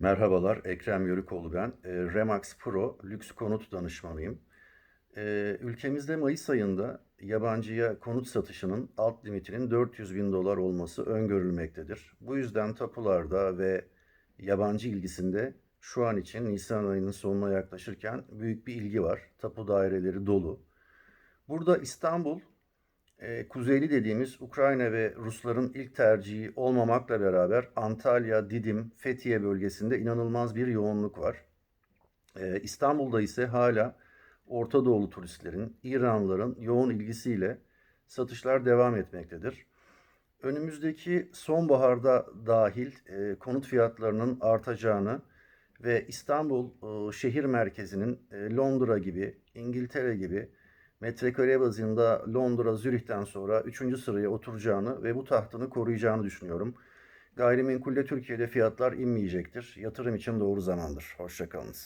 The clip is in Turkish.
Merhabalar, Ekrem Yörükoğlu ben. Eee, Remax Pro lüks konut danışmanıyım. Eee, ülkemizde Mayıs ayında yabancıya konut satışının alt limitinin 400 bin dolar olması öngörülmektedir. Bu yüzden tapularda ve yabancı ilgisinde şu an için Nisan ayının sonuna yaklaşırken büyük bir ilgi var. Tapu daireleri dolu. Burada İstanbul, e, kuzeyli dediğimiz Ukrayna ve Rusların ilk tercihi olmamakla beraber Antalya, Didim, Fethiye bölgesinde inanılmaz bir yoğunluk var. E, İstanbul'da ise hala Orta Doğulu turistlerin, İranlıların yoğun ilgisiyle satışlar devam etmektedir. Önümüzdeki sonbaharda dahil e, konut fiyatlarının artacağını ve İstanbul e, şehir merkezinin e, Londra gibi, İngiltere gibi metrekare bazında Londra, Zürih'ten sonra 3. sıraya oturacağını ve bu tahtını koruyacağını düşünüyorum. Gayrimenkulde Türkiye'de fiyatlar inmeyecektir. Yatırım için doğru zamandır. Hoşçakalınız.